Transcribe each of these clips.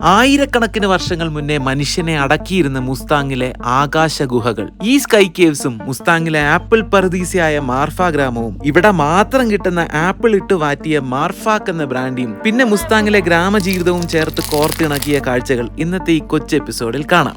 ആയിരക്കണക്കിന് വർഷങ്ങൾ മുന്നേ മനുഷ്യനെ അടക്കിയിരുന്ന മുസ്താങ്ങിലെ ആകാശ ഗുഹകൾ ഈ സ്കൈ കേവ്സും മുസ്താങ്ങിലെ ആപ്പിൾ പർദീസയായ മാർഫ ഗ്രാമവും ഇവിടെ മാത്രം കിട്ടുന്ന ആപ്പിൾ ഇട്ട് വാറ്റിയ മാർഫാക്ക് എന്ന ബ്രാൻഡിയും പിന്നെ മുസ്താങ്ങിലെ ഗ്രാമജീവിതവും ചേർത്ത് കോർത്തിണക്കിയ കാഴ്ചകൾ ഇന്നത്തെ ഈ കൊച്ചു എപ്പിസോഡിൽ കാണാം.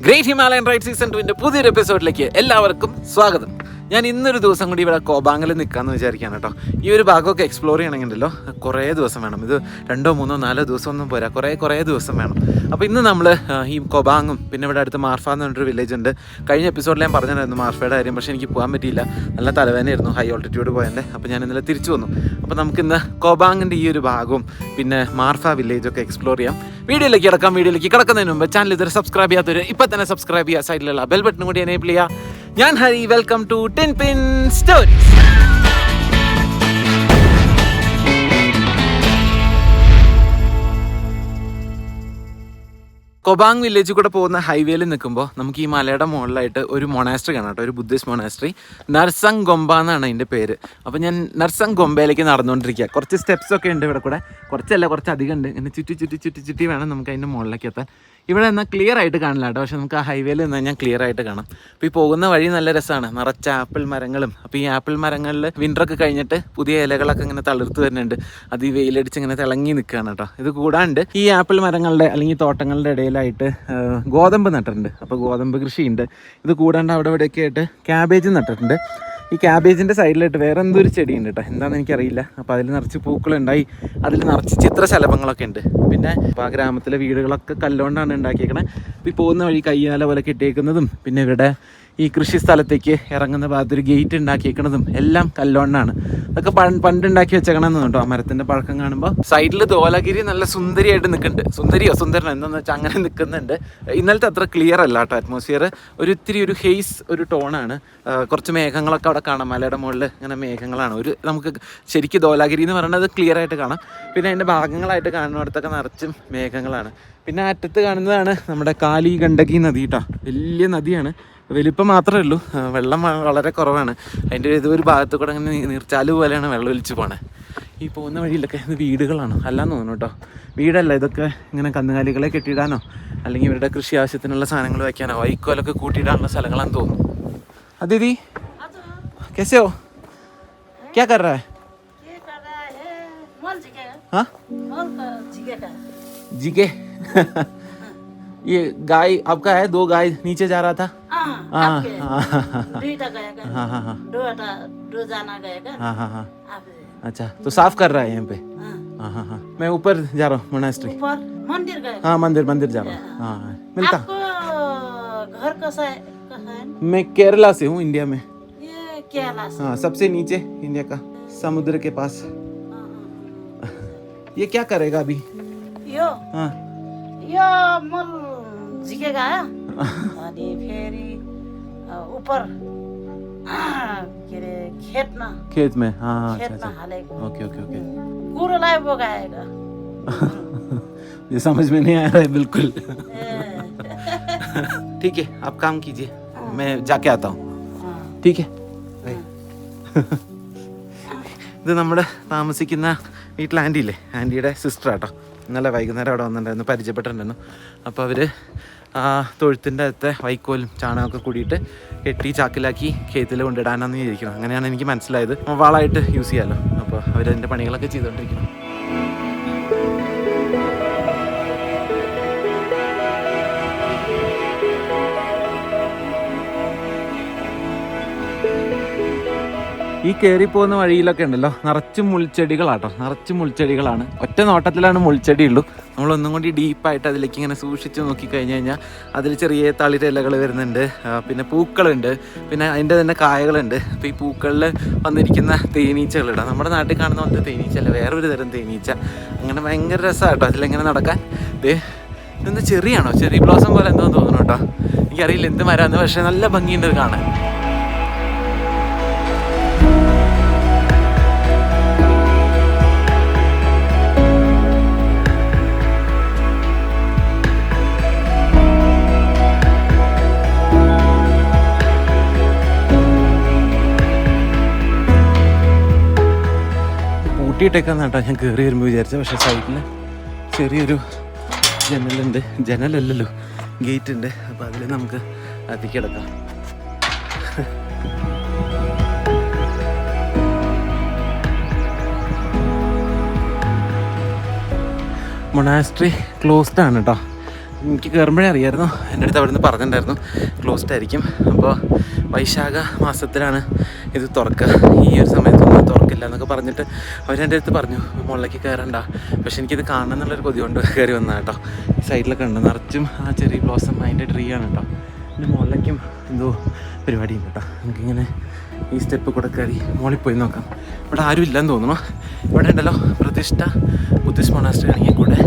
ഗ്രേറ്റ് ഹിമാലയൻ റൈറ്റ് സീസൺ ടുവിന്റെ പുതിയൊരു എപ്പിസോഡിലേക്ക് എല്ലാവർക്കും സ്വാഗതം. ഞാൻ ഇന്നൊരു ദിവസം കൂടി ഇവിടെ കോബാങ്ങിൽ നിൽക്കാമെന്ന് വിചാരിക്കുകയാണ് കേട്ടോ. ഈ ഒരു ഭാഗമൊക്കെ എക്സ്പ്ലോർ ചെയ്യണമെങ്കിലോ? കുറേ ദിവസം വേണം. ഇത് രണ്ടോ മൂന്നോ നാലോ ദിവസം ഒന്നും പോരാ. കുറേ കുറേ ദിവസം വേണം. അപ്പോൾ ഇന്ന് നമ്മൾ ഈ കൊബാങ്ങും പിന്നെ ഇവിടെ അടുത്ത് മാർഫ എന്ന് പറഞ്ഞൊരു വില്ലേജ് ഉണ്ട്. കഴിഞ്ഞ എപ്പിസോഡിൽ ഞാൻ പറഞ്ഞിട്ടുണ്ടായിരുന്നു മാർഫയുടെ കാര്യം പക്ഷേ എനിക്ക് പോകാൻ പറ്റിയില്ല. നല്ല തലവേദനയായിരുന്നു ഹൈ ഓൾട്ടിറ്റ്യൂഡ് പോയതിന്റെ. അപ്പോൾ ഞാൻ ഇന്നലെ തിരിച്ചു വന്നു. അപ്പോൾ നമുക്കിന്ന് കോബാങ്ങിന്റെ ഈ ഒരു ഭാഗവും പിന്നെ മാർഫ വില്ലേജൊക്കെ എക്സ്പ്ലോർ ചെയ്യാം. വീഡിയോയിലേക്ക് കിടക്കാം. വീഡിയോയിലേക്ക് കിടക്കുന്നതിന് മുമ്പ് ചാനൽ ഇതുവരെ സബ്സ്ക്രൈബ് ചെയ്യാത്തവർ ഇപ്പം തന്നെ സബ്സ്ക്രൈബ് ചെയ്യുക. സൈഡിലുള്ള ബെൽ ബട്ടൺ കൂടി എനേബിൾ ചെയ്യുക. ഞാൻ Hari welcome to ten pin stories Kobang വില്ലേജിൽ കൂടെ പോകുന്ന ഹൈവേയിൽ നിൽക്കുമ്പോൾ നമുക്ക് ഈ മലയുടെ മുകളിലായിട്ട് ഒരു മൊണാസ്ട്രി കാണാം ഒരു ബുദ്ധിസ്റ്റ് മൊണാസ്ട്രി നർസങ് ഗൊമ്പ എന്നാണ് അതിന്റെ പേര്. അപ്പോൾ ഞാൻ നർസങ് ഗൊമ്പയിലേക്ക് നടന്നുകൊണ്ടിരിക്കുക. കുറച്ച് സ്റ്റെപ്സ് ഒക്കെ ഉണ്ട് ഇവിടെ കൂടെ. കുറച്ചല്ല കുറച്ച് അധികം ഉണ്ട്. ഇങ്ങനെ ചുറ്റി ചുറ്റി ചുറ്റി ചുറ്റി വേണം നമുക്ക് അതിന്റെ മുകളിലേക്ക് എത്താൻ. ഇവിടെ എന്നാൽ ക്ലിയർ ആയിട്ട് കാണില്ല കേട്ടോ. പക്ഷെ നമുക്ക് ആ ഹൈവേയിൽ നിന്ന് കഴിഞ്ഞാൽ ക്ലിയർ ആയിട്ട് കാണാം. അപ്പോൾ ഈ പോകുന്ന വഴി നല്ല രസമാണ് നിറച്ച ആപ്പിൾ മരങ്ങളും. അപ്പോൾ ഈ ആപ്പിൾ മരങ്ങളിൽ വിന്ററൊക്കെ കഴിഞ്ഞിട്ട് പുതിയ ഇലകളൊക്കെ ഇങ്ങനെ തളിർത്ത് വരുന്നുണ്ട്. അത് ഈ വെയിലടിച്ച് ഇങ്ങനെ തിളങ്ങി നിൽക്കുകയാണ് കേട്ടോ. ഇത് കൂടാണ്ട് ഈ ആപ്പിൾ മരങ്ങളുടെ അല്ലെങ്കിൽ തോട്ടങ്ങളുടെ ഇടയിലായിട്ട് ഗോതമ്പ് നട്ടിട്ടുണ്ട്. അപ്പോൾ ഗോതമ്പ് കൃഷിയുണ്ട്. ഇത് കൂടാണ്ട് അവിടെ ഇവിടെയൊക്കെ ആയിട്ട് ക്യാബേജ് നട്ടിട്ടുണ്ട്. ഈ ക്യാബേജിന്റെ സൈഡിലായിട്ട് വേറെ എന്തോ ഒരു ഉണ്ട് കേട്ടോ എന്താണെന്ന് എനിക്കറിയില്ല. അപ്പോൾ അതിൽ നിറച്ച് പൂക്കളുണ്ടായി. അതിൽ നിറച്ച് ചിത്രശലഭങ്ങളൊക്കെ ഉണ്ട്. പിന്നെ ആ ഗ്രാമത്തിലെ വീടുകളൊക്കെ കല്ലുകൊണ്ടാണ് ഉണ്ടാക്കിയേക്കണേ. അപ്പോൾ ഈ പോകുന്ന വഴി കയ്യാല പോലെ കെട്ടിയേക്കുന്നതും പിന്നെ ഇവിടെ ഈ കൃഷി സ്ഥലത്തേക്ക് ഇറങ്ങുന്ന ഭാഗത്ത് ഒരു ഗേറ്റ് ഉണ്ടാക്കിയേക്കണതും എല്ലാം കല്ലോണ്ണാണ് അതൊക്കെ പണ്ട് പണ്ട് ഉണ്ടാക്കി വെച്ചേക്കണമെന്ന് കേട്ടോ ആ മരത്തിന്റെ പഴക്കം കാണുമ്പോൾ സൈഡിൽ ദോലഗിരി നല്ല സുന്ദരിയായിട്ട് നിൽക്കുന്നുണ്ട് സുന്ദരിയോ സുന്ദരനോ എന്താണെന്ന് വെച്ചാൽ അങ്ങനെ നിൽക്കുന്നുണ്ട് ഇന്നലത്തെ അത്ര ക്ലിയർ അല്ല കേട്ടോ അറ്റ്മോസ്ഫിയർ ഒരു ഇത്തിരി ഒരു ഹെയ്സ് ഒരു ടോണാണ് കുറച്ച് മേഘങ്ങളൊക്കെ അവിടെ കാണാം. മലയുടെ മുകളിൽ ഇങ്ങനെ മേഘങ്ങളാണ്. ഒരു നമുക്ക് ശരിക്കും ദോലാഗിരി എന്ന് പറയുന്നത് ക്ലിയർ ആയിട്ട് കാണാം. പിന്നെ അതിന്റെ ഭാഗങ്ങളായിട്ട് കാണുന്നിടത്തൊക്കെ നിറച്ചും മേഘങ്ങളാണ്. പിന്നെ അറ്റത്ത് കാണുന്നതാണ് നമ്മുടെ കാലി ഗണ്ഡകി നദി കേട്ടോ. വലിയ നദിയാണ്. വലിപ്പം മാത്രമേ ഉള്ളൂ ആ, വെള്ളം വ- വളരെ കുറവാണ് അതിൻ്റെ ഇത് ഒരു ഭാഗത്ത് കൂടെ അങ്ങനെ നീ- നീർച്ചാല് പോലെയാണ് വെള്ളം ഒലിച്ച് പോണേ ഈ പോകുന്ന വഴിയിലൊക്കെ ഇത് വീടുകളാണ് അല്ലാന്ന് തോന്നുന്നു കേട്ടോ വീടല്ല ഇതൊക്കെ ഇങ്ങനെ കന്നുകാലികളെ കെട്ടിയിടാനോ അല്ലെങ്കിൽ ഇവരുടെ കൃഷി ആവശ്യത്തിനുള്ള സാധനങ്ങൾ വയ്ക്കാനോ വൈക്കോലൊക്കെ കൂട്ടിയിടാനുള്ള സ്ഥലങ്ങളാന്ന് തോന്നുന്നു അതിഥി कैसे हो क्या कर रहा है ये कर रहा है मोल जिगेगा हाँ मोल का जिगेगा जीके ये गाय आपका है दो गाय नीचे जा रहा था हाँ हाँ आपके। हाँ दुईटा गएगा हाँ हाँ हाँ। दो टा गएगा हाँ। हाँ हाँ अच्छा तो साफ़ कर रहा है यहाँ पे? हाँ। हाँ हाँ मैं ऊपर जा रहा हूँ मोनास्ट्री ऊपर? मंदिर गए हाँ। मंदिर मंदिर जा रहा हूँ। हाँ हाँ। मिलता। आपको घर कैसा है? है? मैं केरला से हूँ इंडिया में। केरला से। हाँ सबसे नीचे इंडिया का समुद्र के पास। ये क्या करेगा अभी? यो? हाँ। यो मोल जिगेगा अनि फेरि अ, ऊपर अँ, के अरे खेतमा खेत में हाँ हाँ अच्छा खेतमा अच्छा हालेको ओके ओके ओके कुरोलाई बोकाएगा ये समझ में नहीं आ रहा है बिल्कुल ए, ठीक है आप काम कीजिए मैं जाके आता हूँ हाँ। ठीक है ബൈ. ഇത് നമ്മൾ താമസിക്കുന്ന വീട്ടിൽ ആൻറ്റി ഇല്ലേ ആൻറ്റിയുടെ സിസ്റ്റർ ആട്ടോ ഇന്നലെ വൈകുന്നേരം അവിടെ വന്നിട്ടുണ്ടായിരുന്നു പരിചയപ്പെട്ടിട്ടുണ്ടായിരുന്നു അപ്പോൾ അവർ ആ തൊഴുത്തിന്റെ അകത്തെ വൈക്കോലും ചാണകമൊക്കെ കൂടിയിട്ട് കെട്ടി ചാക്കിലാക്കി ഖേത്തിൽ കൊണ്ടിടാനാന്ന് വിചാരിക്കണം അങ്ങനെയാണ് എനിക്ക് മനസ്സിലായത്. വളമായിട്ട് യൂസ് ചെയ്യാമല്ലോ അപ്പോൾ അവരതിന്റെ പണികളൊക്കെ ചെയ്തുകൊണ്ടിരിക്കണം ഈ കയറി പോകുന്ന വഴിയിലൊക്കെ ഉണ്ടല്ലോ. നിറച്ചും മുൾച്ചെടികളാട്ടോ. നിറച്ചും മുൾച്ചെടികളാണ്. ഒറ്റ നോട്ടത്തിലാണ് മുൾച്ചെടി ഉള്ളൂ. നമ്മളൊന്നും കൂടി ഡീപ്പായിട്ട് അതിലേക്ക് ഇങ്ങനെ സൂക്ഷിച്ച് നോക്കി കഴിഞ്ഞ് കഴിഞ്ഞാൽ അതിൽ ചെറിയ തളിരിലകൾ വരുന്നുണ്ട്. പിന്നെ പൂക്കളുണ്ട്. പിന്നെ അതിന്റെ തന്നെ കായകളുണ്ട്. അപ്പോൾ ഈ പൂക്കളിൽ വന്നിരിക്കുന്ന തേനീച്ചകളിടാം നമ്മുടെ നാട്ടിൽ കാണുന്ന പോലത്തെ തേനീച്ചല്ല വേറൊരു തരം തേനീച്ച. അങ്ങനെ ഭയങ്കര രസമാണ് കേട്ടോ അതിലെങ്ങനെ നടക്കാൻ. ദേ ഇതെന്താ ചെറിയാണോ? ചെറിയ ബ്ലോസം പോലെ എന്തോ തോന്നുന്നു കേട്ടോ. എനിക്കറിയില്ല എന്ത് മരാന്ന് പക്ഷേ നല്ല ഭംഗിയുണ്ട് കാണാൻ. പൂട്ടിയിട്ടേക്കാന്ന് കേട്ടോ ഞാൻ കയറി വരുമ്പോൾ വിചാരിച്ചത് പക്ഷേ സൈഡിൽ ചെറിയൊരു ജനലുണ്ട്. ജനലല്ലല്ലോ ഗേറ്റ് ഉണ്ട് അപ്പോൾ അതിൽ നമുക്ക് അതിക്കിടക്കാം മൊണാസ്ട്രി ക്ലോസ്ഡ് ആണ് കേട്ടോ എനിക്ക് കയറുമ്പോഴേ അറിയായിരുന്നു. എന്റെ അടുത്ത് അവിടെ നിന്ന് പറഞ്ഞിട്ടുണ്ടായിരുന്നു. ക്ലോസ്ഡ് ആയിരിക്കും. അപ്പോൾ വൈശാഖ മാസത്തിലാണ് ഇത് തുറക്കുക. ഈ ഒരു സമയത്തൊന്നും തുറക്കില്ല എന്നൊക്കെ പറഞ്ഞിട്ട് അവരെന്റെ അടുത്ത് പറഞ്ഞു മുകളിലേക്ക് കയറണ്ട. പക്ഷെ എനിക്കിത് കാണണം എന്നുള്ളൊരു കൊതി കൊണ്ട് കയറി വന്നാൽ കേട്ടോ. സൈഡിലൊക്കെ ഉണ്ട്. നിറച്ചും ആ ചെറിയ ബ്ലോസം അതിന്റെ ട്രീ ആണ് കേട്ടോ. പിന്നെ മുകളിലേക്കും എന്തോ പരിപാടിയുണ്ട് കേട്ടോ. നമുക്കിങ്ങനെ ഈ സ്റ്റെപ്പ് കൂടെ കയറി മുകളിൽ പോയി നോക്കാം. ഇവിടെ ആരും ഇല്ലെന്ന് തോന്നുന്നു. ഇവിടെ ഉണ്ടല്ലോ പ്രതിഷ്ഠ ബുദ്ധിസ്റ്റ് മൊണാസ്റ്ററി ആണെങ്കിൽ കൂടെ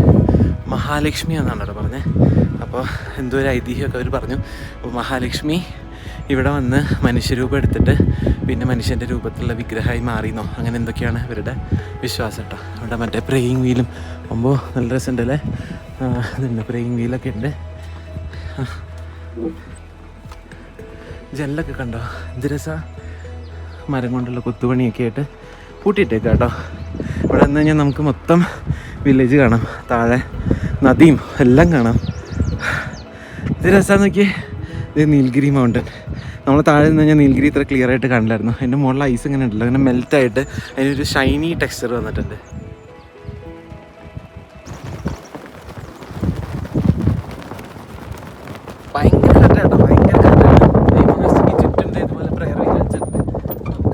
മഹാലക്ഷ്മി എന്നാണ് കേട്ടോ പറഞ്ഞത് അപ്പോൾ എന്തോ ഒരു ഐതിഹ്യമൊക്കെ അവർ പറഞ്ഞു. മഹാലക്ഷ്മി ഇവിടെ വന്ന് മനുഷ്യരൂപം എടുത്തിട്ട് പിന്നെ മനുഷ്യന്റെ രൂപത്തിലുള്ള വിഗ്രഹമായി മാറിയെന്നോ അങ്ങനെ എന്തൊക്കെയാണ് ഇവരുടെ വിശ്വാസം കേട്ടോ. അവിടെ മറ്റേ പ്രേയിങ് വീലും ആകുമ്പോൾ നല്ല രസമുണ്ട് അല്ലേ ഇതുണ്ട് പ്രേയിങ് വീലൊക്കെ ഉണ്ട്. ജെല്ലൊക്കെ കണ്ടോ? എന്ത് രസ? മരം കൊണ്ടുള്ള കൊത്തുപണിയൊക്കെ ആയിട്ട് കൂട്ടിയിട്ടേക്ക് കേട്ടോ. ഇവിടെ നിന്ന് കഴിഞ്ഞാൽ നമുക്ക് മൊത്തം വില്ലേജ് കാണാം. താഴെ നദിയും എല്ലാം കാണാം. ഇത് രസമാണെന്ന് നോക്കിയേ? ഇത് നീൽഗിരി മൗണ്ടൻ നമ്മൾ താഴെ നിന്ന് കഴിഞ്ഞാൽ നീൽഗിരി ഇത്ര ക്ലിയർ ആയിട്ട് കണ്ടില്ലായിരുന്നു. അതിന്റെ മുകളിൽ ഐസ് ഇങ്ങനെ ഉണ്ടല്ലോ. അങ്ങനെ മെൽറ്റ് മെൽറ്റായിട്ട് അതിനൊരു ഷൈനി ടെക്സ്ചർ വന്നിട്ടുണ്ട്. ഇതുപോലെ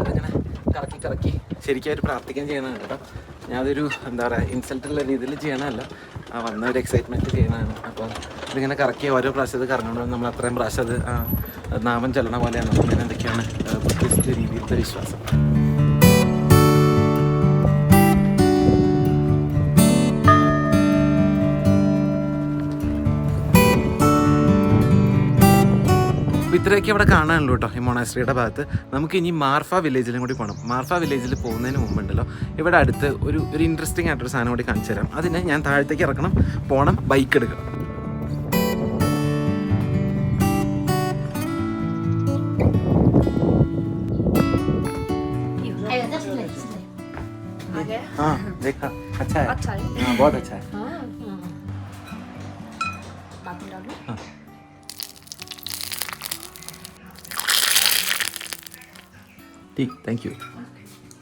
അങ്ങനെ ശരിക്കും അവർ പ്രാർത്ഥിക്കാൻ ചെയ്യണം കേട്ടോ. ഞാനതൊരു എന്താ പറയുക ഇൻസൾട്ടുള്ള രീതിയിൽ ചെയ്യണമല്ല ആ വന്ന ഒരു എക്സൈറ്റ്മെന്റ് ചെയ്യണതാണ് അപ്പോൾ ഇതിങ്ങനെ കറക്കി ഓരോ പ്രാവശ്യം ഇത് കറങ്ങുമ്പോൾ നമ്മൾ അത്രയും പ്രാവശ്യം അത് നാമം ചെല്ലണ പോലെയാണ്. അങ്ങനെ എന്തൊക്കെയാണ് വ്യത്യസ്ത രീതിയിലത്തെ വിശ്വാസം? ഇത്രയൊക്കെ ഇവിടെ കാണാനുള്ളൂ കേട്ടോ ഈ മൊണാസ്ട്രിയുടെ ഭാഗത്ത് നമുക്ക് ഇനി മാർഫ വില്ലേജിലും കൂടി പോകണം മാർഫ വില്ലേജിൽ പോകുന്നതിന് മുമ്പുണ്ടല്ലോ ഇവിടെ അടുത്ത് ഒരു ഒരു ഇൻട്രസ്റ്റിംഗ് ആയിട്ടൊരു സാധനം കൂടി കാണിച്ചു തരാം അതിന് ഞാൻ താഴത്തേക്ക് ഇറക്കണം പോകണം ബൈക്ക് എടുക്കണം हाँ देखा अच्छा है अच्छा है हाँ बहुत अच्छा है हाँ। ठीक താങ്ക് യു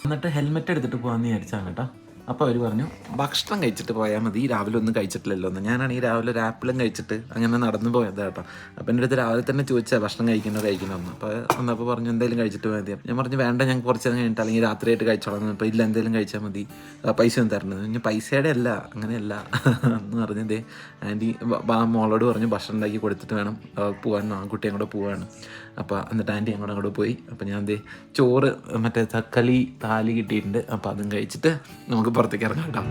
എന്നിട്ട് ഹെൽമെറ്റ് എടുത്തിട്ട് പോകാമെന്ന് വിചാരിച്ചാണ് കേട്ടോ. അപ്പോൾ അവർ പറഞ്ഞു ഭക്ഷണം കഴിച്ചിട്ട് പോയാൽ മതി. രാവിലെ ഒന്നും കഴിച്ചിട്ടില്ലല്ലോ എന്ന്. ഞാനാണെങ്കിൽ രാവിലെ ഒരു ആപ്പിളും കഴിച്ചിട്ട് അങ്ങനെ നടന്നു പോയത് കേട്ടോ. അപ്പോൾ എന്റെ അടുത്ത് രാവിലെ തന്നെ ചോദിച്ചാൽ ഭക്ഷണം കഴിക്കണോ കഴിക്കണോ എന്ന് അപ്പോൾ വന്നപ്പോൾ പറഞ്ഞു എന്തെങ്കിലും കഴിച്ചിട്ട് മതി. ഞാൻ പറഞ്ഞു വേണ്ട ഞാൻ കുറച്ച് നേരം കഴിഞ്ഞിട്ട് അല്ലെങ്കിൽ രാത്രിയായിട്ട് കഴിച്ചോളാം. അപ്പോൾ ഇല്ല എന്തെങ്കിലും കഴിച്ചാൽ മതി. പൈസ ഒന്നും തരണത് ഞാൻ പൈസയുടെ അല്ല അങ്ങനെയല്ല. എന്ന് പറഞ്ഞതേ ആന്റി മോളോട് പറഞ്ഞു ഭക്ഷണം ഉണ്ടാക്കി കൊടുത്തിട്ട് വേണം പോകാൻ ആ കുട്ടിയും കൂടെ പോവാണ്. അപ്പോൾ എന്നിട്ട് ആന്റി അങ്ങോട്ട് അങ്ങോട്ട് പോയി. അപ്പോൾ ഞാൻ ദേ ചോറ് മറ്റേ തക്കളി താലി കിട്ടിയിട്ടുണ്ട്. അപ്പോൾ അതും കഴിച്ചിട്ട് നമുക്ക് പുറത്തേക്ക് ഇറങ്ങാം കേട്ടോ.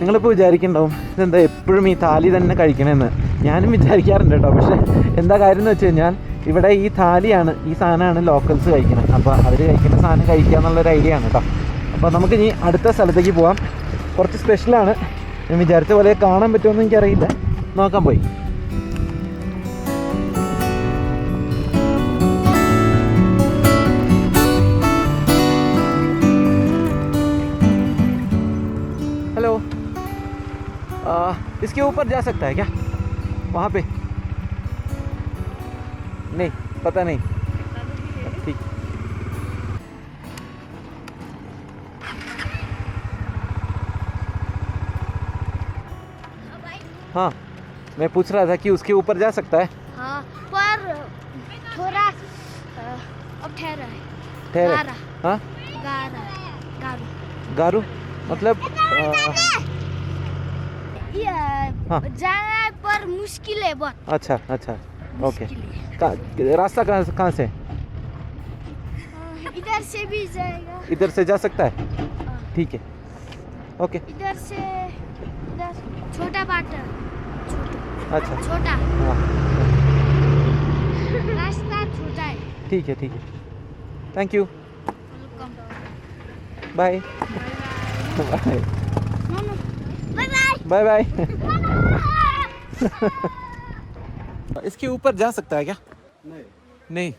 നിങ്ങളിപ്പോൾ വിചാരിക്കുന്നുണ്ടാവും ഇതെന്താ എപ്പോഴും ഈ താലി തന്നെ കഴിക്കണമെന്ന് ഞാനും വിചാരിക്കാറുണ്ട് കേട്ടോ പക്ഷേ എന്താ കാര്യം എന്ന് വെച്ച് കഴിഞ്ഞാൽ ഇവിടെ ഈ താലിയാണ് ഈ സാധനമാണ് ലോക്കൽസ് കഴിക്കുന്നത് അപ്പോൾ അവർ കഴിക്കുന്ന സാധനം കഴിക്കുക എന്നുള്ളൊരു ഐഡിയ ആണ് കേട്ടോ. അപ്പോൾ നമുക്ക് ഇനി അടുത്ത സ്ഥലത്തേക്ക് പോകാം കുറച്ച് സ്പെഷ്യലാണ് ഞാൻ വിചാരിച്ച പോലെ കാണാൻ പറ്റുമെന്ന് എനിക്കറിയില്ല നോക്കാൻ പോയി हेलो आ, इसके ऊपर जा सकता है क्या वहाँ पे नहीं पता नहीं हाँ मैं पूछ रहा था कि उसके ऊपर जा सकता है। हाँ पर थोड़ा अब ठहरा है। ठहरे हाँ? गारू। गारू मतलब हाँ। जाना पर मुश्किल है बहुत। अच्छा अच्छा ओके। मुश्किल है। कहाँ- रास्ता कहाँ कहाँ से? इधर से भी जाएगा। इधर से जा सकता है? हाँ, ठीक है। ओके। इधर से छोटा छोटा अच्छा। छोटा। हाँ। रास्ता छोटा है। ठीक है ठीक है। Thank you bye bye bye bye bye इसके ऊपर जा सकता है क्या? नहीं। नहीं।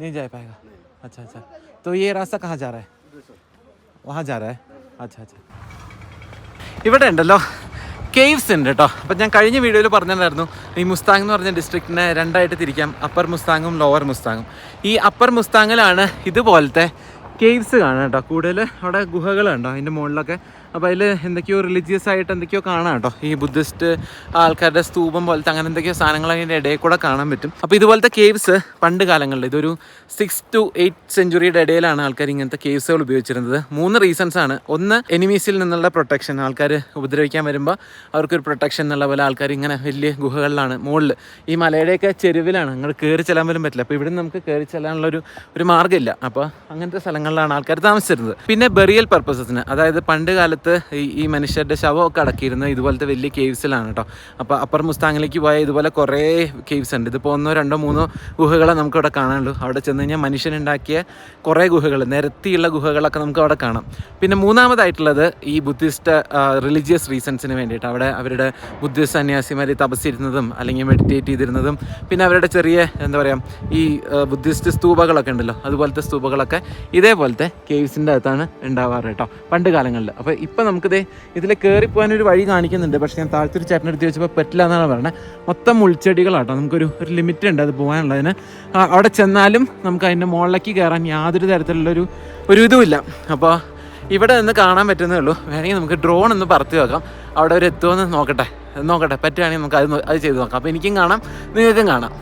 नहीं जा पाएगा। अच्छा अच्छा। तो ये रास्ता कहाँ जा रहा है? वहाँ जा रहा है। अच्छा अच्छा। ഇവിടെ ഉണ്ടല്ലോ. കേവ്സ് ഉണ്ട് കേട്ടോ. അപ്പം ഞാൻ കഴിഞ്ഞ വീഡിയോയിൽ പറഞ്ഞിട്ടുണ്ടായിരുന്നു ഈ മുസ്താങ് എന്ന് പറഞ്ഞ ഡിസ്ട്രിക്റ്റിനെ രണ്ടായിട്ട് തിരിക്കാം. അപ്പർ മുസ്താങ്ങും ലോവർ മുസ്താങ്ങും ഈ അപ്പർ മുസ്താങ്ങിലാണ് ഇതുപോലത്തെ കേവ്സ് കാണാം കേട്ടോ. കൂടുതൽ അവിടെ ഗുഹകളുണ്ടോ അതിന്റെ മുകളിലൊക്കെ അപ്പോൾ അതിൽ എന്തൊക്കെയോ റിലീജിയസ് ആയിട്ട് എന്തൊക്കെയോ കാണാം കേട്ടോ. ഈ ബുദ്ധിസ്റ്റ് ആൾക്കാരുടെ സ്തൂപം പോലത്തെ അങ്ങനെ എന്തൊക്കെയോ സാധനങ്ങൾ അതിന്റെ ഇടയിൽ കൂടെ കാണാൻ പറ്റും. അപ്പോൾ ഇതുപോലത്തെ കേവ്സ് പണ്ട് കാലങ്ങളിൽ ഇതൊരു സിക്സ് ടു എയ്റ്റ് സെഞ്ചുറിയുടെ ഇടയിലാണ് ആൾക്കാർ ഇങ്ങനത്തെ കേവ്സുകൾ ഉപയോഗിച്ചിരുന്നത്. മൂന്ന് റീസൺസ് ആണ്. ഒന്ന് എനിമീസിൽ നിന്നുള്ള പ്രൊട്ടക്ഷൻ ആൾക്കാർ ഉപദ്രവിക്കാൻ വരുമ്പോൾ അവർക്കൊരു പ്രൊട്ടക്ഷൻ എന്നുള്ള പോലെ ആൾക്കാർ ഇങ്ങനെ വലിയ ഗുഹകളിലാണ് മുകളിൽ ഈ മലയുടെയൊക്കെ ചെരുവിലാണ് അങ്ങോട്ട് കയറി ചെല്ലാൻ പോലും പറ്റില്ല. അപ്പോൾ ഇവിടെ നമുക്ക് കയറി ചെല്ലാനുള്ള ഒരു ഒരു മാർഗമില്ല അപ്പോൾ അങ്ങനത്തെ സ്ഥലങ്ങളിലാണ് ആൾക്കാർ താമസിച്ചിരുന്നത്. പിന്നെ ബെറിയൽ പർപ്പസസിന് അതായത് പണ്ട് കാലത്ത് ഈ ഈ മനുഷ്യരുടെ ശവമൊക്കെ അടക്കിയിരുന്നത് ഇതുപോലത്തെ വലിയ കേവ്സിലാണ് കേട്ടോ. അപ്പോൾ അപ്പർ മുസ്താങ്ങിലേക്ക് പോയ ഇതുപോലെ കുറേ കേവ്സ് ഉണ്ട്. ഇതിപ്പോൾ ഒന്നോ രണ്ടോ മൂന്നോ ഗുഹകളെ നമുക്ക് ഇവിടെ കാണാനുള്ളൂ. അവിടെ ചെന്ന് കഴിഞ്ഞാൽ മനുഷ്യനുണ്ടാക്കിയ കുറേ ഗുഹകൾ നിരത്തിയുള്ള ഗുഹകളൊക്കെ നമുക്ക് അവിടെ കാണാം. പിന്നെ മൂന്നാമതായിട്ടുള്ളത് ഈ ബുദ്ധിസ്റ്റ് റിലീജിയസ് റീസൺസിന് വേണ്ടിയിട്ട്. അവിടെ അവരുടെ ബുദ്ധിസ്റ്റ് സന്യാസിമാർ തപസ്സിരുന്നതും അല്ലെങ്കിൽ മെഡിറ്റേറ്റ് ചെയ്തിരുന്നതും പിന്നെ അവരുടെ ചെറിയ എന്താ പറയുക ഈ ബുദ്ധിസ്റ്റ് സ്തൂപകളൊക്കെ ഉണ്ടല്ലോ. അതുപോലത്തെ സ്തൂപകളൊക്കെ ഇതേപോലത്തെ കേവ്സിന്റെ അകത്താണ് ഉണ്ടാവാറ് കേട്ടോ പണ്ട് കാലങ്ങളിൽ. അപ്പോൾ ഇപ്പം നമുക്കിത് ഇതിൽ കയറി ഒരു വഴി കാണിക്കുന്നുണ്ട്. പക്ഷേ ഞാൻ താഴ്ത്തൊരു ചേട്ടനെടുത്ത് വെച്ചപ്പോൾ പറ്റില്ല എന്നാണ് പറയുന്നത് മൊത്തം മുൾച്ചെടികളാട്ടോ. നമുക്കൊരു ഒരു ലിമിറ്റ് ഉണ്ട് അത് പോകാനുള്ളതിന്. അവിടെ ചെന്നാലും നമുക്ക് അതിന്റെ മുകളിലേക്ക് കയറാൻ യാതൊരു തരത്തിലുള്ളൊരു ഒരു ഇതുമില്ല. അപ്പോൾ ഇവിടെ നിന്ന് കാണാൻ പറ്റുന്നേ ഉള്ളൂ. വേണമെങ്കിൽ നമുക്ക് ഡ്രോൺ ഒന്ന് പറത്തി വെക്കാം. അവിടെ അവർ എത്തുമെന്ന് നോക്കട്ടെ. നോക്കട്ടെ. പറ്റുകയാണെങ്കിൽ നമുക്ക് അത് അത് ചെയ്ത് നോക്കാം. അപ്പോൾ എനിക്കും കാണാം. നിങ്ങൾക്കും കാണാം.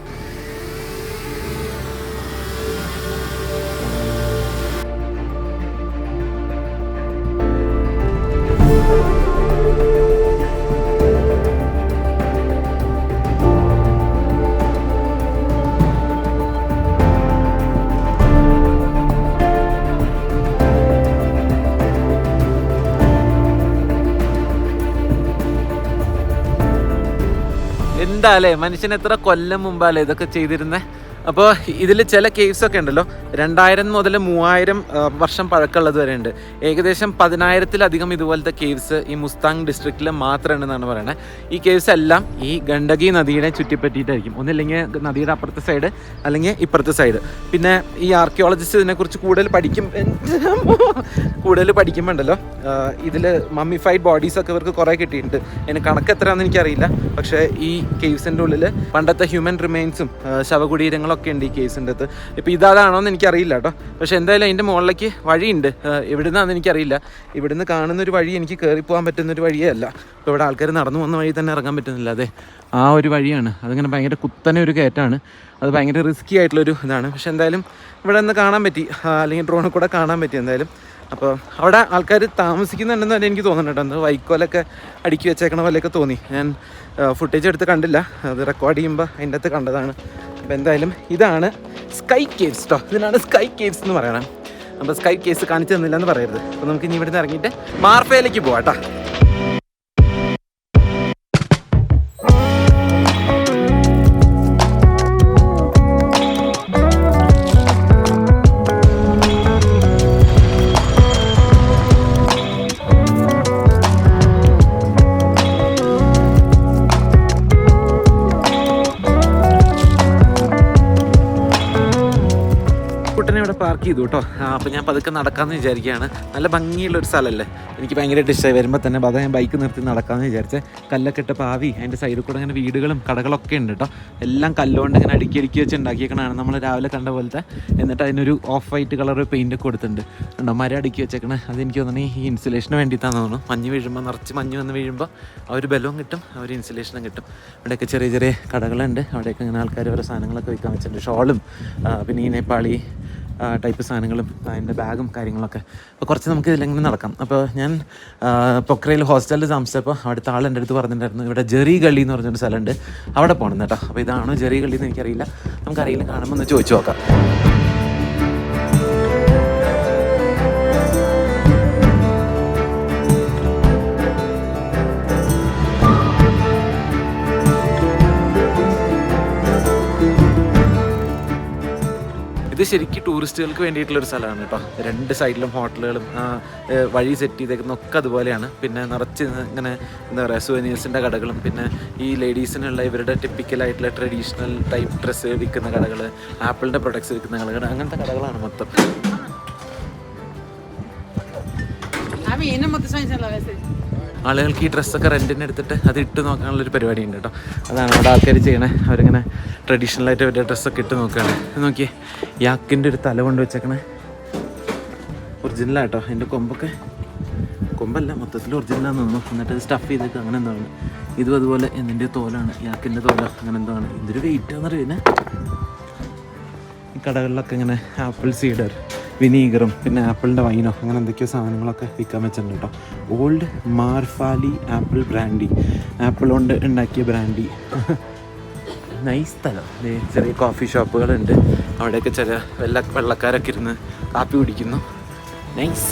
എന്താ അല്ലേ? മനുഷ്യൻ എത്ര കൊല്ലം മുമ്പാലേ ഇതൊക്കെ ചെയ്തിരുന്നേ? അപ്പോൾ ഇതിൽ ചില കേവ്സ് ഒക്കെ ഉണ്ടല്ലോ. രണ്ടായിരം മുതൽ മൂവായിരം വർഷം പഴക്കമുള്ളത് വരെ ഉണ്ട്. ഏകദേശം പതിനായിരത്തിലധികം ഇതുപോലത്തെ കേവ്സ് ഈ മുസ്താങ് ഡിസ്ട്രിക്റ്റിൽ മാത്രമുണ്ടെന്നാണ് പറയുന്നത് ഈ കേവ്സ് എല്ലാം ഈ ഗണ്ഡകി നദിയുടെ ചുറ്റിപ്പറ്റിയിട്ടായിരിക്കും. ഒന്നില്ലെങ്കിൽ നദിയുടെ അപ്പുറത്തെ സൈഡ് അല്ലെങ്കിൽ ഇപ്പുറത്തെ സൈഡ് പിന്നെ ഈ ആർക്കിയോളജിസ്റ്റ് ഇതിനെക്കുറിച്ച് കൂടുതൽ പഠിക്കും കൂടുതൽ പഠിക്കുമ്പോൾ ഉണ്ടല്ലോ ഇതിൽ മമ്മിഫൈഡ് ബോഡീസ് ഒക്കെ ഇവർക്ക് കുറേ കിട്ടിയിട്ടുണ്ട്. അതിന് കണക്ക് എത്രയാണെന്ന് എനിക്കറിയില്ല. പക്ഷേ ഈ കേവ്സിന്റെ ഉള്ളിൽ പണ്ടത്തെ ഹ്യൂമൻ റിമെയിൻസും ശവകുടീരങ്ങളൊക്കെ ഉണ്ട് ഈ കേസിന്റെ അകത്ത്. ഇപ്പോൾ ഇതാണോ എന്ന് എനിക്കറിയില്ല കേട്ടോ. പക്ഷേ എന്തായാലും അതിന്റെ മുകളിലേക്ക് വഴിയുണ്ട്. എവിടുന്നാന്ന് എനിക്കറിയില്ല. ഇവിടുന്ന് കാണുന്ന ഒരു വഴി എനിക്ക് കയറി പോകാൻ പറ്റുന്ന ഒരു വഴിയേ അല്ല ഇപ്പോൾ ഇവിടെ ആൾക്കാർ നടന്നു പോകുന്ന വഴി തന്നെ ഇറങ്ങാൻ പറ്റുന്നില്ല. അതെ ആ ഒരു വഴിയാണ്. അതിങ്ങനെ ഭയങ്കര കുത്തനെ ഒരു കയറ്റാണ് അത് ഭയങ്കര റിസ്ക്കി ആയിട്ടുള്ളൊരു ഇതാണ്. പക്ഷെ എന്തായാലും ഇവിടെ നിന്ന് കാണാൻ പറ്റി. അല്ലെങ്കിൽ ഡ്രോണിൽ കൂടെ കാണാൻ പറ്റി എന്തായാലും. അപ്പോൾ അവിടെ ആൾക്കാർ താമസിക്കുന്നുണ്ടെന്ന് തന്നെ എനിക്ക് തോന്നുന്നുണ്ട് എന്തോ വൈക്കോലൊക്കെ അടുക്കി വെച്ചേക്കണ പോലെയൊക്കെ തോന്നി. ഞാൻ ഫുട്ടേജ് എടുത്ത് കണ്ടില്ല. അത് റെക്കോർഡ് ചെയ്യുമ്പോൾ അതിന്റെ അകത്ത് കണ്ടതാണ്. അപ്പോൾ എന്തായാലും ഇതാണ് സ്കൈ കേവ്സ് കേട്ടോ ഇതിനാണ് സ്കൈ കേവ്സ് എന്ന് പറയണം. അപ്പോൾ സ്കൈ കേവ്സ് കാണിച്ചു തന്നില്ല എന്ന് പറയരുത്. അപ്പോൾ നമുക്ക് ഇനി ഇവിടുന്ന് ഇറങ്ങിയിട്ട് മാർഫയിലേക്ക് പോവാം കേട്ടോ ചെയ്തു കേട്ടോ. അപ്പോൾ ഞാൻ പതുക്കെ നടക്കാമെന്ന് വിചാരിക്കുകയാണ്. നല്ല ഭംഗിയുള്ള ഒരു സ്ഥലമല്ലേ? എനിക്ക് ഭയങ്കരമായിട്ട് ഇഷ്ടമായി വരുമ്പോൾ തന്നെ അതാ ഞാൻ ബൈക്ക് നിർത്തി നടക്കാമെന്ന് വിചാരിച്ച്. കല്ലൊക്കെ ഇട്ട പാവി. അതിന്റെ സൈഡിൽ കൂടെ ഇങ്ങനെ വീടുകളും കടകളൊക്കെ ഉണ്ട് കേട്ടോ. എല്ലാം കല്ലുകൊണ്ട് ഇങ്ങനെ അടുക്കി അടുക്കി വെച്ച് ഉണ്ടാക്കിയേക്കണതാണ് നമ്മൾ രാവിലെ കണ്ട പോലത്തെ. എന്നിട്ട് അതിനൊരു ഓഫ് വൈറ്റ് കളർ പെയിന്റ് ഒക്കെ കൊടുത്തിട്ടുണ്ട്. ഉണ്ടോ മരം അടുക്കി വെച്ചേക്കണേ. അതെനിക്ക് തോന്നുന്നു ഈ ഇൻസുലേഷന് വേണ്ടിയിട്ടാണെന്ന് തോന്നുന്നു. മഞ്ഞ് വീഴുമ്പോൾ നിറച്ച് മഞ്ഞ് വന്ന് വീഴുമ്പോൾ ആ ഒരു ബലവും കിട്ടും ആ ഒരു ഇൻസുലേഷനും കിട്ടും. ഇവിടെയൊക്കെ ചെറിയ ചെറിയ കടകളുണ്ട്. അവിടെയൊക്കെ ഇങ്ങനെ ആൾക്കാർ ഓരോ സാധനങ്ങളൊക്കെ വിൽക്കാൻ വെച്ചിട്ടുണ്ട്. ഷോളും പിന്നെ ഈ നേപ്പാളി ടൈപ്പ് സാധനങ്ങളും അതിന്റെ ബാഗും കാര്യങ്ങളൊക്കെ. അപ്പോൾ കുറച്ച് നമുക്ക് ഇതിലെങ്ങനെ നടക്കാം. അപ്പോൾ ഞാൻ പൊക്രയിൽ ഹോസ്റ്റലിൽ താമസിച്ചപ്പോൾ അവിടുത്തെ ആൾ എന്റെ അടുത്ത് പറഞ്ഞിട്ടുണ്ടായിരുന്നു ഇവിടെ ജെറി ഗള്ളി എന്ന് പറഞ്ഞൊരു സ്ഥലമുണ്ട്. അവിടെ പോകണം കേട്ടോ. അപ്പോൾ ഇതാണോ ജെറി ഗള്ളി എന്ന് എനിക്കറിയില്ല. നമുക്കറിയില്ല കാണുമ്പോൾ ഒന്ന് ചോദിച്ചു നോക്കാം. ഇത് ശരിക്കും ടൂറിസ്റ്റുകൾക്ക് വേണ്ടിയിട്ടുള്ള ഒരു സ്ഥലമാണ് കേട്ടോ. രണ്ട് സൈഡിലും ഹോട്ടലുകളും വഴി സെറ്റ് ചെയ്തേക്കുന്ന ഒക്കെ അതുപോലെയാണ്. പിന്നെ നിറച്ച് ഇങ്ങനെ എന്താ പറയുക സുവനീഴ്സിന്റെ കടകളും പിന്നെ ഈ ലേഡീസിനുള്ള ഇവരുടെ ടിപ്പിക്കലായിട്ടുള്ള ട്രഡീഷണൽ ടൈപ്പ് ഡ്രസ്സ് വിൽക്കുന്ന കടകൾ ആപ്പിളിന്റെ പ്രൊഡക്ട്സ് വിൽക്കുന്ന കടകൾ അങ്ങനത്തെ കടകളാണ് മൊത്തം. ആളുകൾക്ക് ഈ ഡ്രസ്സൊക്കെ റെന്റിന് എടുത്തിട്ട് അത് ഇട്ട് നോക്കാനുള്ള ഒരു പരിപാടി ഉണ്ട് കേട്ടോ. അതാണ് ഇവിടെ ആൾക്കാർ ചെയ്യണേ. അവരിങ്ങനെ ട്രഡീഷണലായിട്ട് അവരുടെ ഡ്രസ്സൊക്കെ ഇട്ട് നോക്കുകയാണ്. നോക്കിയേ യാക്കിന്റെ ഒരു തല കൊണ്ട് വെച്ചേക്കണേ. ഒറിജിനലാട്ടോ എന്റെ കൊമ്പൊക്കെ. കൊമ്പല്ല മൊത്തത്തിൽ ഒറിജിനലാന്ന് തോന്നുന്നു. എന്നിട്ട് സ്റ്റഫ് ചെയ്തേക്ക് അങ്ങനെ എന്താണ് ഇതും അതുപോലെ എന്തിന്റെ തോലാണ് യാക്കിന്റെ തോല അങ്ങനെ എന്താണ് ഇതൊരു വെയിറ്റ് ആണെന്നറിയുന്നേ ഈ കടകളിലൊക്കെ ഇങ്ങനെ ആപ്പിൾ സീഡർ വിനീഗറും പിന്നെ ആപ്പിളിന്റെ വൈനോ അങ്ങനെ എന്തൊക്കെയോ സാധനങ്ങളൊക്കെ വിൽക്കാൻ വെച്ചിട്ടുണ്ട് കേട്ടോ. Old Marphali apple brandy apple കൊണ്ട് ഉണ്ടാക്കിയ ബ്രാൻഡി നൈസ് സ്ഥലം. ചെറിയ കോഫി ഷോപ്പുകളുണ്ട് അവിടെയൊക്കെ ചില വെള്ള വെള്ളക്കാരൊക്കെ ഇരുന്ന് കാപ്പി കുടിക്കുന്നു. നൈസ്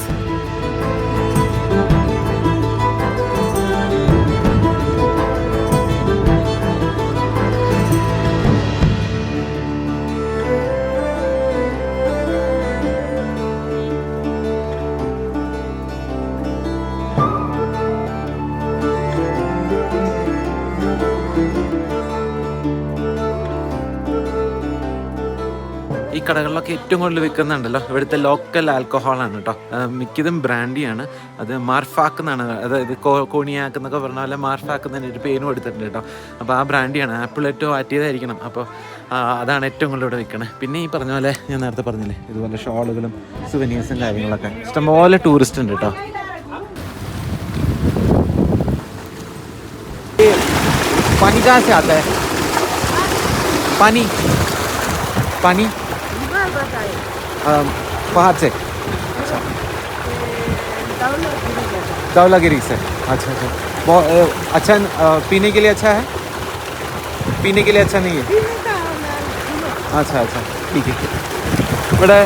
ഈ കടകളിലൊക്കെ ഏറ്റവും കൂടുതൽ വിൽക്കുന്നുണ്ടല്ലോ ഇവിടുത്തെ ലോക്കൽ ആൽക്കഹോളാണ് കേട്ടോ ആ, മിക്കതും ബ്രാൻഡിയാണ് അത് മാർഫാക്ക് എന്നാണ് അതായത് കോ- കോണിയാക്ക് എന്നൊക്കെ പറഞ്ഞ പോലെ മാർഫാക്ക് എന്നതിന് ഒരു പേരും എടുത്തിട്ടുണ്ട് കേട്ടോ അപ്പോൾ ആ ബ്രാൻഡിയാണ് ആപ്പിൾ ഏറ്റവും ആറ്റിയതായിരിക്കണം അപ്പോൾ ആ, അതാണ് ഏറ്റവും കൂടുതൽ ഇവിടെ വിൽക്കണത് പിന്നെ ഈ പറഞ്ഞ പോലെ ഞാൻ നേരത്തെ പറഞ്ഞില്ലേ ഇതുപോലെ ഷോളുകളും സുവനീഴ്സും കാര്യങ്ങളൊക്കെ ഇഷ്ടംപോലെ ടൂറിസ്റ്റ് ഉണ്ട് കേട്ടോ पानी कहाँ से आता है पानी पानी अम, पहाड़ से धौलागिरी से अच्छा अच्छा बहुत अ, अच्छा अ, पीने के लिए अच्छा है पीने के लिए अच्छा नहीं है अच्छा अच्छा ठीक है ഇവിടെ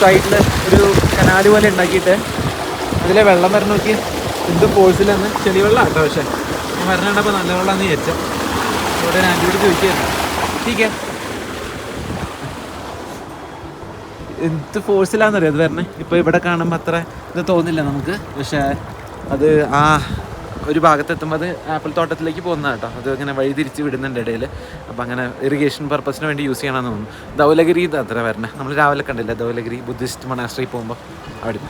സൈഡിൽ ഒരു കനാല് പോലെ ഉണ്ടാക്കിയിട്ട് അതിലെ വെള്ളം വരണ നോക്കി എന്ത് ഫോഴ്സിലെന്ന് ചെളി വെള്ളം കേട്ടോ പക്ഷേ ഞാൻ വരണപ്പോൾ നല്ല വെള്ളമാണെന്ന് വിചാരിച്ചു ഇവിടെ ഒരു ആൻറ്റിയോട് ചോദിക്കുകയായിരുന്നു ടീക്കേ എന്ത് ഫോഴ്സിലാണെന്നറിയാം അത് വരണേ? ഇപ്പോൾ ഇവിടെ കാണുമ്പോൾ അത്ര ഇത് തോന്നില്ല നമുക്ക്. പക്ഷേ അത് ആ ഒരു ഭാഗത്ത് എത്തുമ്പോൾ അത് ആപ്പിൾ തോട്ടത്തിലേക്ക് പോകുന്ന കേട്ടോ. അത് അങ്ങനെ വഴി തിരിച്ച് വിടുന്നുണ്ട് ഇടയിൽ അപ്പോൾ അങ്ങനെ ഇറിഗേഷൻ പർപ്പസിന് വേണ്ടി യൂസ് ചെയ്യണമെന്ന് തോന്നുന്നു. ധൗലഗിരി അത്ര വരണേ. നമ്മൾ രാവിലെ കണ്ടില്ല ധൗലഗിരി ബുദ്ധിസ്റ്റ് മൊണാസ്ട്രി പോകുമ്പോൾ അവിടെ.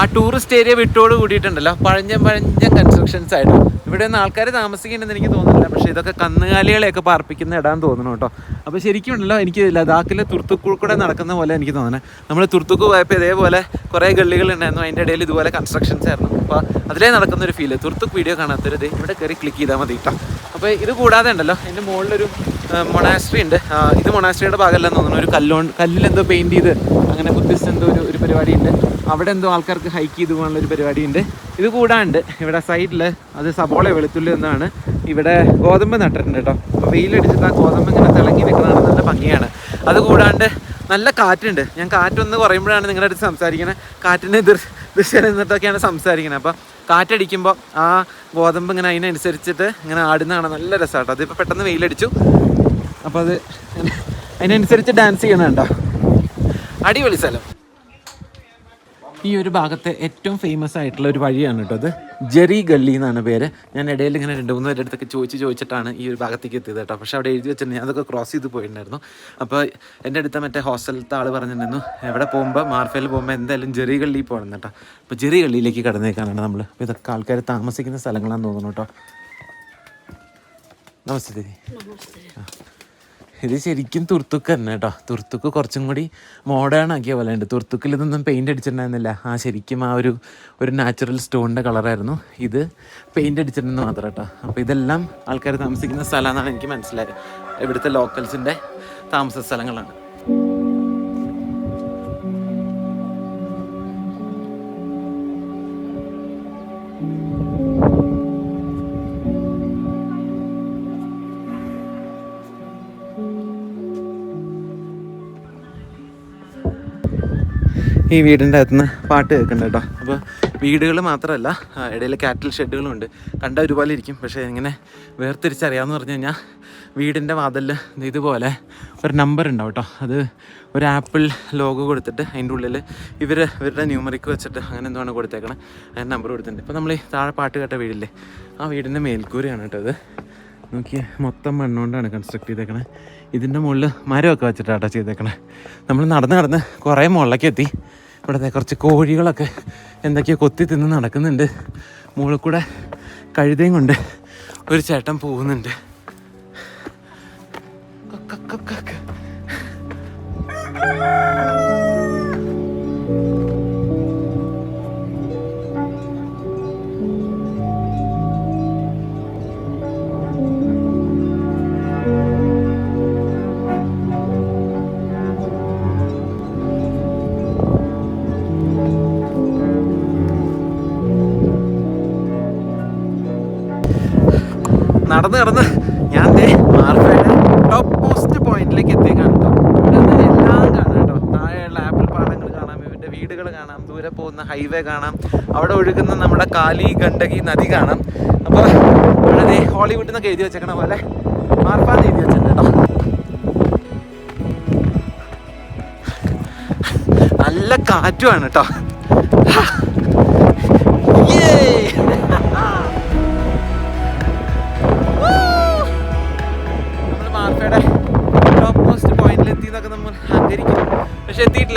ആ ടൂറിസ്റ്റ് ഏരിയ വിട്ടോട് കൂടിയിട്ടുണ്ടല്ലോ. പഴഞ്ഞ പഴഞ്ഞ കൺസ്ട്രക്ഷൻസ് ആയിട്ട്. ഇവിടെ ഒന്നും ആൾക്കാർ താമസിക്കുന്നുണ്ടെന്ന് എനിക്ക് തോന്നുന്നില്ല. പക്ഷേ ഇതൊക്കെ കന്നുകാലികളെയൊക്കെ പാർപ്പിക്കുന്ന ഇടാൻ തോന്നുന്നു കേട്ടോ. അപ്പോൾ ശരിക്കും ഉണ്ടല്ലോ എനിക്ക് ലഡാക്കിലെ തുർത്തുക്കൂൾ കൂടെ നടക്കുന്ന പോലെ എനിക്ക് തോന്നുന്നത് നമ്മൾ തുർത്തുക്ക് പോയപ്പോൾ ഇതേപോലെ കുറേ ഗള്ളികൾ ഗള്ളികളുണ്ടായിരുന്നു അതിന്റെ ഇടയിൽ ഇതുപോലെ കൺസ്ട്രക്ഷൻസ് ആയിരുന്നു. അപ്പോൾ അതിലേ നടക്കുന്ന ഒരു ഫീൽ തുർത്തുക്ക് വീഡിയോ കാണാത്തൊരു ഇവിടെ കയറി ക്ലിക്ക് ചെയ്താൽ മതി കേട്ടോ. അപ്പോൾ ഇത് കൂടാതെ ഉണ്ടല്ലോ അതിന്റെ മുകളിലൊരു മൊണാസ്ട്രി ഉണ്ട്. ഇത് മൊണാസ്ട്രിയുടെ ഭാഗമല്ലെന്ന് തോന്നുന്നു. ഒരു കല്ലോ കല്ലിലെന്തോ പെയിന്റ് ചെയ്ത് അങ്ങനെ ബുദ്ധിസ്റ്റ് എന്തോ ഒരു ഒരു പരിപാടി ഉണ്ട്. അവിടെ എന്തോ ആൾക്കാർക്ക് ഹൈക്ക് ചെയ്ത് പോകാനുള്ള ഒരു പരിപാടി ഉണ്ട് ഇത് കൂടാണ്ട് ഇവിടെ സൈഡിൽ അത് സബോള വെളുത്തുള്ളി എന്നാണ്. ഇവിടെ ഗോതമ്പ് നട്ടിട്ടുണ്ട് കേട്ടോ അപ്പോൾ വെയിലടിച്ചിട്ട് ആ ഗോതമ്പ് ഇങ്ങനെ തിളങ്ങി നിൽക്കുന്നതാണ് നല്ല ഭംഗിയാണ്. അത് കൂടാണ്ട് നല്ല കാറ്റുണ്ട്. ഞാൻ കാറ്റൊന്ന് കുറയുമ്പോഴാണ് നിങ്ങളുടെ അടുത്ത് സംസാരിക്കുന്നത് കാറ്റിന് ദൃ ദൃശ്യം നിന്നിട്ടൊക്കെയാണ് സംസാരിക്കുന്നത് അപ്പോൾ കാറ്റടിക്കുമ്പോൾ ആ ഗോതമ്പ് ഇങ്ങനെ അതിനനുസരിച്ചിട്ട് ഇങ്ങനെ ആടുന്നതാണ് നല്ല രസമാട്ടോ അതിപ്പോൾ പെട്ടെന്ന് വെയിലടിച്ചു. അപ്പോൾ അത് അതിനനുസരിച്ച് ഡാൻസ് ചെയ്യണം കേട്ടോ അടിപൊളി സ്ഥലം. ഈ ഒരു ഭാഗത്തെ ഏറ്റവും ഫേമസ് ആയിട്ടുള്ള ഒരു വഴിയാണ് കേട്ടോ അത് ജെറി ഗള്ളി എന്നാണ് പേര്. ഞാൻ ഇടയിൽ ഇങ്ങനെ രണ്ട് മൂന്ന് പേരുടെ അടുത്തൊക്കെ ചോദിച്ച് ചോദിച്ചിട്ടാണ് ഈ ഒരു ഭാഗത്തേക്ക് എത്തിയത് കേട്ടോ. പക്ഷേ അവിടെ എഴുതി വെച്ചിട്ടുണ്ട്. ഞാൻ അതൊക്കെ ക്രോസ് ചെയ്ത് പോയിട്ടുണ്ടായിരുന്നു. അപ്പോൾ എന്റെ അടുത്ത മറ്റേ ഹോസ്റ്റലിലത്തെ ആൾ പറഞ്ഞിട്ടുണ്ടായിരുന്നു എവിടെ പോകുമ്പോൾ മാർഫയിൽ പോകുമ്പോൾ എന്തായാലും ജെറി ഗള്ളിയിൽ പോകണം കേട്ടോ. അപ്പോൾ ജെറി ഗള്ളിയിലേക്ക് കടന്നേക്കാനാണ് നമ്മൾ ഇതൊക്കെ ആൾക്കാർ താമസിക്കുന്ന സ്ഥലങ്ങളാണെന്ന് തോന്നുന്നു കേട്ടോ. നമസ്തേ ദീദി ആ. ഇത് ശരിക്കും തുർത്തുക്ക് തന്നെ കേട്ടോ തുർത്തുക്ക് കുറച്ചും കൂടി മോഡേൺ ആക്കിയ പോലെ ഉണ്ട്. തുർത്തുക്കിൽ ഇതൊന്നും പെയിന്റ് അടിച്ചിട്ടുണ്ടായിരുന്നില്ല. ആ ശരിക്കും ആ ഒരു ഒരു നാച്ചുറൽ സ്റ്റോണിന്റെ കളറായിരുന്നു ഇത് പെയിന്റ് അടിച്ചിട്ടുണ്ടെന്ന് മാത്രം കേട്ടോ അപ്പോൾ ഇതെല്ലാം ആൾക്കാർ താമസിക്കുന്ന സ്ഥലമാണെന്നാണ് എനിക്ക് മനസ്സിലായത്. ഇവിടുത്തെ ലോക്കൽസിന്റെ താമസ സ്ഥലങ്ങളാണ്. ഈ വീടിന്റെ അകത്തുനിന്ന് പാട്ട് കേൾക്കുന്നുണ്ട് കേട്ടോ. അപ്പോൾ വീടുകൾ മാത്രമല്ല ഇടയിൽ കാറ്റിൽ ഷെഡുകളും ഉണ്ട്. കണ്ട ഒരുപോലെ ഇരിക്കും പക്ഷേ ഇങ്ങനെ വേർതിരിച്ചറിയാമെന്ന് പറഞ്ഞു കഴിഞ്ഞാൽ വീടിന്റെ വാതിലിൽ ഇതുപോലെ ഒരു നമ്പർ ഉണ്ടാവും കേട്ടോ. അത് ഒരു ആപ്പിൾ ലോഗോ കൊടുത്തിട്ട് അതിന്റെ ഉള്ളിൽ ഇവർ ഇവരുടെ ന്യൂമറിക്ക് വെച്ചിട്ട് അങ്ങനെ എന്താണ് കൊടുത്തേക്കണേ അതിന് നമ്പർ കൊടുത്തിട്ടുണ്ട്. ഇപ്പോൾ നമ്മൾ ഈ താഴെ പാട്ട് കേട്ട വീടില്ലേ ആ വീടിന്റെ മേൽക്കൂരയാണ് കേട്ടോ അത് നോക്കിയേ മൊത്തം മണ്ണുകൊണ്ടാണ് കൺസ്ട്രക്ട് ചെയ്തേക്കണേ. ഇതിന്റെ മുകളിൽ മരമൊക്കെ വെച്ചിട്ടാട്ടോ ചെയ്തേക്കണേ. നമ്മൾ നടന്ന് നടന്ന് കുറേ മുകളിലേക്ക് എത്തി. ഇവിടുത്തെ കുറച്ച് കോഴികളൊക്കെ എന്തൊക്കെയോ കൊത്തി തിന്ന് നടക്കുന്നുണ്ട്. മുകളിൽ കൂടെ കഴുതയും കൊണ്ട് ഒരു ചേട്ടൻ പോകുന്നുണ്ട്. നടന്ന് നടന്ന് ഞാൻ മാർഫയുടെ ടോപ്പ് പോസ്റ്റ് പോയിന്റിലേക്ക് എത്തിയേക്കാണ് കേട്ടോ ഇവിടെ എല്ലാം കാണാം കേട്ടോ. താഴെയുള്ള ആപ്പിൾ പാടങ്ങൾ കാണാം ഇവരുടെ വീടുകൾ കാണാം ദൂരെ പോകുന്ന ഹൈവേ കാണാം അവിടെ ഒഴുകുന്ന നമ്മുടെ കാലി ഗണ്ഡകി നദി കാണാം. അപ്പോൾ ഇവിടെ ഹോളിവുഡിൽ നിന്നൊക്കെ എഴുതി വെച്ചേക്കണ പോലെ മാർഫാന്ന് എഴുതി വെച്ചിട്ടുണ്ട് കേട്ടോ. നല്ല കാറ്റുമാണ് കേട്ടോ.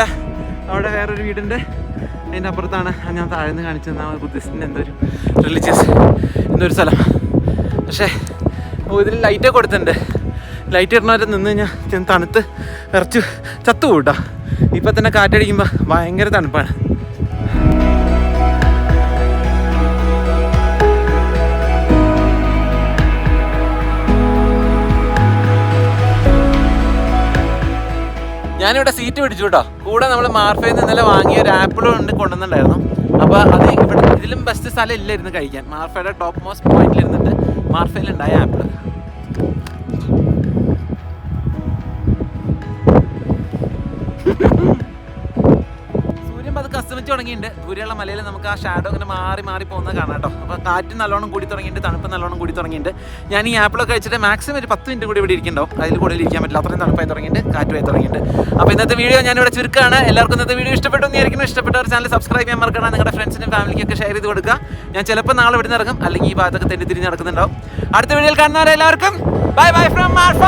പക്ഷെ അവിടെ വേറൊരു വീടിന്റെ അതിന്റെ അപ്പുറത്താണ് ഞാൻ താഴെ നിന്ന് കാണിച്ചു തന്ന ബുദ്ധിസ്റ്റിന്റെ എന്തോ ഒരു റിലീജിയസ് എന്തോ ഒരു സ്ഥലം. പക്ഷേ ഇതിൽ ലൈറ്റൊക്കെ കൊടുത്തിട്ടുണ്ട്. ലൈറ്റ് ഇടണവരെ നിന്ന് കഴിഞ്ഞാൽ തണുത്ത് ഇറച്ചു ചത്തു കൂട്ടാം ഇപ്പം തന്നെ കാറ്റടിക്കുമ്പോൾ ഭയങ്കര തണുപ്പാണ്. ഞാനിവിടെ സീറ്റ് പിടിച്ചു കേട്ടോ കൂടെ നമ്മൾ മാർഫയിൽ നിന്ന് ഇന്നലെ വാങ്ങിയ ഒരു ആപ്പിളും ഉണ്ട് കൊണ്ടുവന്നിട്ടുണ്ടായിരുന്നു. അപ്പോൾ അത് ഇവിടെ ഇതിലും ബെസ്റ്റ് സ്ഥലം ഇല്ലായിരുന്നു കഴിക്കാൻ. മാർഫയുടെ ടോപ്പ് മോസ്റ്റ് മാർഫയിൽ ഉണ്ടായ ആപ്പിൾ തുടങ്ങിയിട്ടുണ്ട് ദൂരെയുള്ള മലയിൽ നമുക്ക് ആ ഷാഡോ ഇങ്ങനെ മാറി മാറി പോകുന്നത് കാണാം കേട്ടോ. അപ്പോൾ കാറ്റ് നല്ലോണം കൂടി തുടങ്ങിയിട്ടുണ്ട് തണുപ്പ് നല്ലോണം കൂടി തുടങ്ങിയിട്ടുണ്ട്. ഞാൻ ഈ ആപ്പിളൊക്കെ കഴിച്ചിട്ട് മാക്സിമം ഒരു പത്ത് മിനിറ്റ് കൂടി ഇവിടെ ഇരിക്കുന്നുണ്ടാവും അതിൽ കൂടുതൽ ഇരിക്കാൻ പറ്റില്ല. അത്രയും തണുപ്പായി തുടങ്ങിയിട്ടുണ്ട് കാറ്റുമായി തുടങ്ങിയിട്ടുണ്ട്. അപ്പോൾ ഇന്നത്തെ വീഡിയോ ഞാനിവിടെ ചുരുക്കമാണ് എല്ലാവർക്കും ഇന്നത്തെ വീഡിയോ ഇഷ്ടപ്പെട്ടു എന്ന് ഇഷ്ടപ്പെട്ട ഒരു ചാനൽ സബ്സ്ക്രൈബ് ചെയ്യാൻ മറക്കണം നിങ്ങളുടെ ഫ്രണ്ട്സിനും ഫാമിലിക്കൊക്കെ ഷെയർ ചെയ്ത് കൊടുക്കുക. ഞാൻ ചിലപ്പോൾ നാളെ ഇവിടെ ഇറങ്ങും. അല്ലെങ്കിൽ ഈ ഭാഗത്തൊക്കെ തെന്നി തിരിഞ്ഞ് നടക്കുന്നുണ്ടാവും. അടുത്ത വീഡിയോയിൽ കാണുന്നവരെ എല്ലാവർക്കും ബൈ ബൈ ഫ്രം മാർഫ